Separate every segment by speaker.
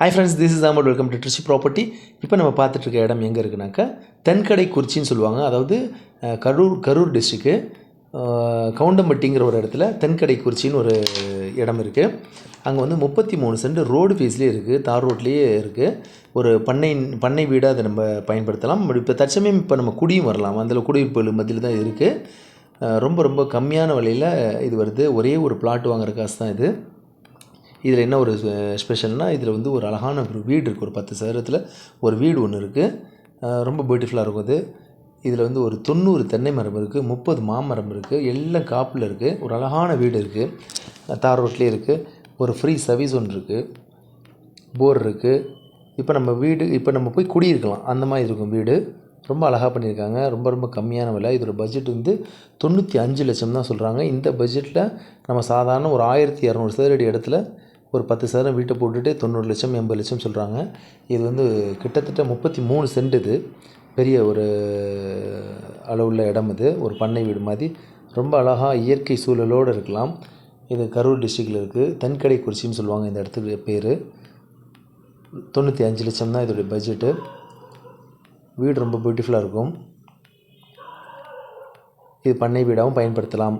Speaker 1: Hi friends this is amount welcome to Trichy property இப்போ நம்ம பார்த்துட்டு இருக்க இடம் எங்கே இருக்குனாக்கா தென்கடை குறிச்சின்னு சொல்லுவாங்க. அதாவது கரூர் கரூர் டிஸ்ட்ரிக்கு கவுண்டம்பட்டிங்கிற ஒரு இடத்துல தென்கடை குறிச்சின்னு ஒரு இடம் இருக்குது அங்கே வந்து முப்பத்தி மூணு சென்ட் ரோடு ஃபீஸ்லேயே இருக்குது தார் ரோட்லேயே இருக்குது ஒரு பண்ணை பண்ணை வீடாக அதை நம்ம பயன்படுத்தலாம். இப்போ தற்சமயம் இப்போ நம்ம குடியும் வரலாம். அதில் குடியிருப்புகள் மத்தியில் தான் இருக்குது ரொம்ப ரொம்ப கம்மியான விலையில் இது வருது. ஒரே ஒரு பிளாட் வாங்குற காசு தான் இது. இதில் என்ன ஒரு ஸ்பெஷல்னால் இதில் வந்து ஒரு அழகான ஒரு வீடு இருக்குது ஒரு பத்து சதுரத்தில் ஒரு வீடு ஒன்று இருக்குது ரொம்ப பியூட்டிஃபுல்லாக இருக்கும் அது. இதில் வந்து ஒரு தொண்ணூறு தென்னை மரம் இருக்குது முப்பது மாமரம் இருக்குது எல்லாம் காப்பில் இருக்குது ஒரு அழகான வீடு இருக்குது தார் ரோட்லேயே இருக்குது ஒரு ஃப்ரீ சர்வீஸ் ஒன்று இருக்குது போர் இருக்குது இப்போ நம்ம வீடு இப்போ நம்ம போய் குடியிருக்கலாம். அந்த மாதிரி இருக்கும் வீடு. ரொம்ப அழகாக பண்ணியிருக்காங்க. ரொம்ப ரொம்ப கம்மியான விலை. இதோட பட்ஜெட் வந்து தொண்ணூற்றி அஞ்சு லட்சம் தான் சொல்கிறாங்க இந்த பட்ஜெட்டில் நம்ம சாதாரண ஒரு ஆயிரத்தி இரநூறு சதுரடி இடத்துல ஒரு பத்து சதுரம் வீட்டை போட்டுட்டு தொண்ணூறு லட்சம் எண்பது லட்சம் சொல்கிறாங்க இது வந்து கிட்டத்தட்ட முப்பத்தி மூணு சென்ட் இது. பெரிய ஒரு அளவுள்ள இடம் இது. ஒரு பண்ணை வீடு மாதிரி. ரொம்ப அழகாக இயற்கை சூழலோடு இருக்கலாம். இது கரூர் டிஸ்ட்ரிக்டில் இருக்குது தென்கடை குறிச்சின்னு சொல்லுவாங்க இந்த இடத்துக்கு பேர். தொண்ணூற்றி அஞ்சு லட்சம் தான் இதோடைய பட்ஜெட்டு வீடு ரொம்ப பியூட்டிஃபுல்லாக இருக்கும். இது பண்ணை வீடாகவும் பயன்படுத்தலாம்.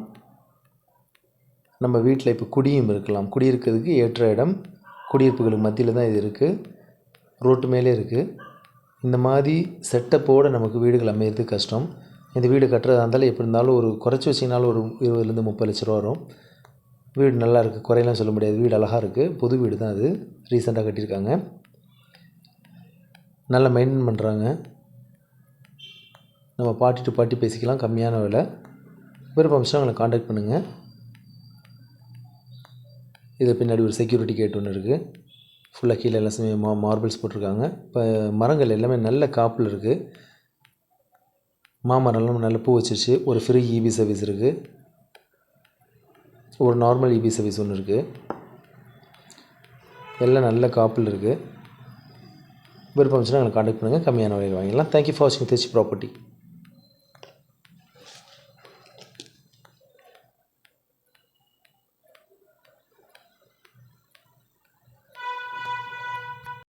Speaker 1: நம்ம வீட்டில் இப்போ குடியும் இருக்கலாம். குடியிருக்கிறதுக்கு ஏற்ற இடம் குடியிருப்புகளுக்கு மத்தியில் தான் இது இருக்குது ரோட்டு மேலே இருக்குது இந்த மாதிரி செட்டப்போடு நமக்கு வீடுகள் அமையிறது கஷ்டம். இந்த வீடு கட்டுறதா இருந்தாலும் எப்படி இருந்தாலும் ஒரு குறைச்சி வச்சிங்கனாலும் ஒரு இருபதுலேருந்து முப்பது லட்ச ரூபா வரும். வீடு நல்லா இருக்குது குறையெல்லாம் சொல்ல முடியாது. வீடு அழகாக இருக்குது புது வீடு தான் அது. ரீசெண்டாக கட்டியிருக்காங்க. நல்லா மெயின்டைன் பண்ணுறாங்க நம்ம பாட்டி டு பாட்டி பேசிக்கலாம். கம்மியான விலை. விருப்பம் இருந்துச்சுன்னா காண்டாக்ட் பண்ணுங்கள் இது பின்னாடி ஒரு செக்யூரிட்டி கேட் ஒன்று இருக்குது ஃபுல்லாக கீழே எல்லாம் மா மார்பிள்ஸ் போட்டிருக்காங்க. இப்போ மரங்கள் எல்லாமே நல்ல காப்பில் இருக்குது மாமரம்லாம் நல்ல பூ வச்சிருச்சு. ஒரு ஃப்ரீ இபி சர்வீஸ் இருக்குது ஒரு நார்மல் இபி சர்வீஸ் ஒன்று இருக்குது எல்லாம் நல்ல காப்பில் இருக்குது விருப்பம் இருந்துச்சுன்னா எங்களை காண்டாக்ட் பண்ணுங்கள் கம்மியான விலையில் வாங்கிடலாம். தேங்க்யூ ஃபார் வாட்சிங் திருச்சி ப்ராப்பர்ட்டி